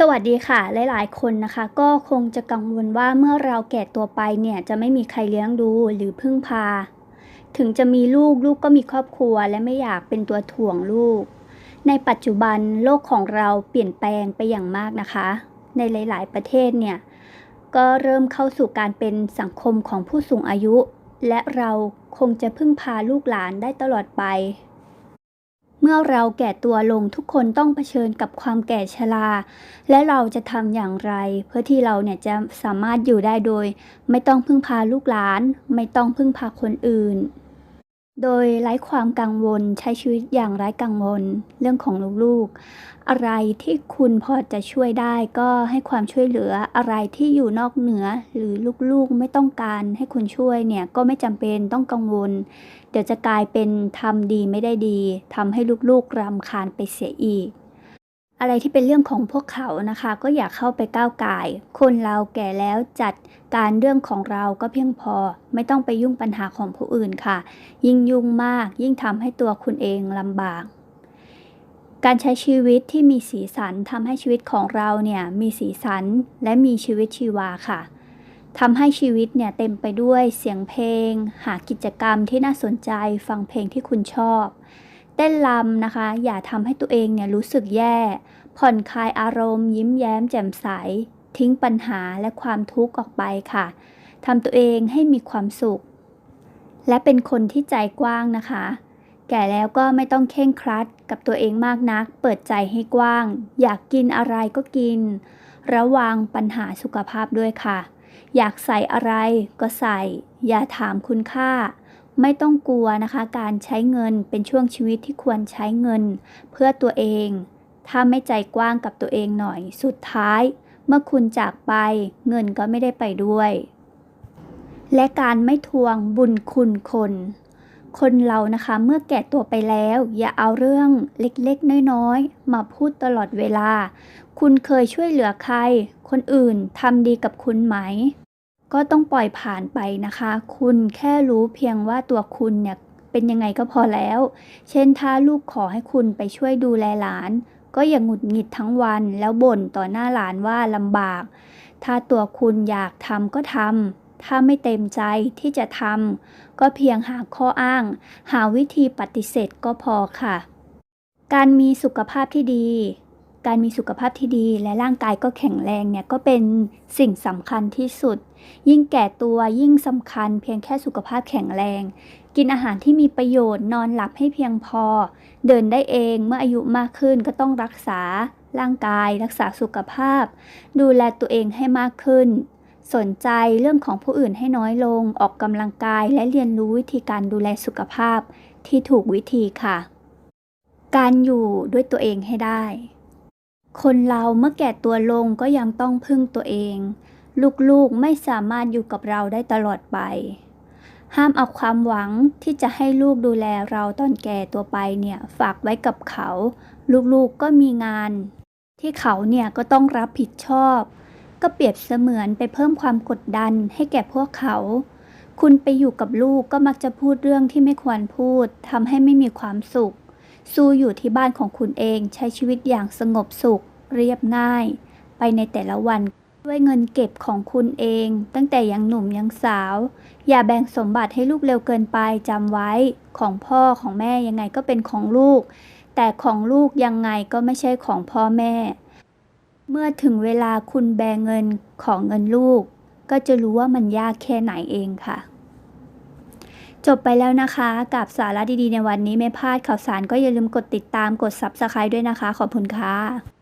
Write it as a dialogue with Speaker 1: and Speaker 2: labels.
Speaker 1: สวัสดีค่ะ หลายๆ คนนะคะ ก็คงจะกังวลว่าเมื่อเราแก่ตัวไปเนี่ยจะไม่มีใครเลี้ยงดูหรือพึ่งพา ถึงจะมีลูกลูกก็มีครอบครัวและไม่อยากเป็นตัวถ่วงลูก ในปัจจุบันโลกของเราเปลี่ยนแปลงไปอย่างมากนะคะ ในหลาย ๆ ประเทศเนี่ยก็เริ่มเข้าสู่การเป็นสังคมของผู้สูงอายุ และเราคงจะพึ่งพาลูกหลานได้ตลอดไป มื่อเราแก่ตัวลงทุกคนต้องเผชิญกับความแก่ชรา และเราจะทำอย่างไร เพื่อที่เราเนี่ยจะสามารถอยู่ได้โดย ไม่ต้องพึ่งพาลูกหลาน ไม่ต้องพึ่งพาคนอื่น โดยไร้ความกังวลใช้ชีวิตอย่างไร้กังวลเรื่องของลูกๆ อะไรที่คุณพอจะช่วยได้ก็ให้ความช่วยเหลืออะไรที่อยู่นอกเหนือหรือลูกๆไม่ต้องการให้คุณช่วยเนี่ยก็ไม่จำเป็นต้องกังวล เดี๋ยวจะกลายเป็นทำดีไม่ได้ดีทำให้ลูกๆรำคาญไปเสียอีก อะไรที่เป็นเรื่องของพวกเขานะคะ ก็อย่าเข้าไปก้าวไก่ายคนเราแก่แล้วจัดการเรื่องของเราก็เพียงพอ ไม่ต้องไปยุ่งปัญหาของผู้อื่นค่ะ ยิ่งยุ่งมาก ยิ่งทำให้ตัวคุณเองลำบาก การใช้ชีวิตที่มีสีสันทำให้ชีวิตของเราเนี่ยมีสีสันและมีชีวิตชีวาค่ะทำให้ชีวิตเนี่ยเต็มไปด้วยเสียงเพลง หากิจกรรมที่น่าสนใจฟังเพลงที่คุณชอบ เต้นรำนะคะ อย่าทำให้ตัวเองเนี่ยรู้สึกแย่ ผ่อนคลายอารมณ์ ยิ้มแย้มแจ่มใส ทิ้งปัญหาและความทุกข์ออกไปค่ะทำตัวเองให้มีความสุข และเป็นคนที่ใจกว้างนะคะ แก่แล้วก็ไม่ต้องเคร่งครัดกับตัวเองมากนัก เปิดใจให้กว้าง อยากกินอะไรก็กิน ระวังปัญหาสุขภาพด้วยค่ะ อยากใส่อะไรก็ใส่ อย่าถามคุณค่า ไม่ต้องกลัวนะคะ การใช้เงินเป็นช่วงชีวิตที่ควรใช้เงิน เพื่อตัวเอง ถ้าไม่ใจกว้างกับตัวเองหน่อย สุดท้าย เมื่อคุณจากไป เงินก็ไม่ได้ไปด้วย และการไม่ทวงบุญคุณคนคนเรานะคะเมื่อแก่ตัวไปแล้ว อย่าเอาเรื่องเล็กๆ น้อยๆ มาพูดตลอดเวลา คุณเคยช่วยเหลือใคร คนอื่นทำดีกับคุณไหม ก็ต้องปล่อยผ่านไปนะคะ คุณแค่รู้เพียงว่าตัวคุณเนี่ยเป็นยังไงก็พอแล้ว เช่นถ้าลูกขอให้คุณไปช่วยดูแลหลาน ก็อย่างหงุดหงิดทั้งวันแล้วบ่นต่อหน้าหลานว่าลำบาก ถ้าตัวคุณอยากทำก็ทำ ถ้าไม่เต็มใจที่จะทำก็เพียงหาข้ออ้าง หาวิธีปฏิเสธก็พอค่ะ การมีสุขภาพที่ดี การมีสุขภาพที่ดีและร่างกายก็แข็งแรงเนี่ยก็เป็นสิ่งสำคัญที่สุด ยิ่งแก่ตัวยิ่งสำคัญ เพียงแค่สุขภาพแข็งแรง กินอาหารที่มีประโยชน์นอนหลับให้เพียงพอ เดินได้เองเมื่ออายุมากขึ้นก็ต้องรักษาร่างกาย รักษาสุขภาพ ดูแลตัวเองให้มากขึ้น สนใจเรื่องของผู้อื่นให้น้อยลง ออกกำลังกายและเรียนรู้วิธีการดูแลสุขภาพที่ถูกวิธีค่ะ การอยู่ด้วยตัวเองให้ได้ คนเราเมื่อแก่ตัวลงก็ยังต้องพึ่งตัวเอง ลูกๆไม่สามารถอยู่กับเราได้ตลอดไป ห้ามเอาความหวังที่จะให้ลูกดูแลเราตอนแก่ตัวไปเนี่ยฝากไว้กับเขา ลูกๆก็มีงาน ที่เขาเนี่ยก็ต้องรับผิดชอบ ก็เปรียบเสมือนไปเพิ่มความกดดันให้แก่พวกเขา คุณไปอยู่กับลูกก็มักจะพูดเรื่องที่ไม่ควรพูดทำให้ไม่มีความสุข สู้อยู่ที่บ้านของคุณเองใช้ชีวิตอย่างสงบสุข เรียบง่าย ไปในแต่ละวันด้วยเงินเก็บของคุณเอง ตั้งแต่ยังหนุ่มยังสาว อย่าแบ่งสมบัติให้ลูกเร็วเกินไปจำไว้ของพ่อของแม่ยังไงก็เป็นของลูก แต่ของลูกยังไงก็ไม่ใช่ของพ่อแม่ เมื่อถึงเวลาคุณแบ่งเงินของเงินลูก ก็จะรู้ว่ามันยากแค่ไหนเองค่ะ จบไปแล้วนะคะกับสาระดีๆในวันนี้ไม่พลาดข่าวสารก็อย่าลืมกดติดตามกด Subscribe ด้วยนะคะ ขอบคุณค่ะ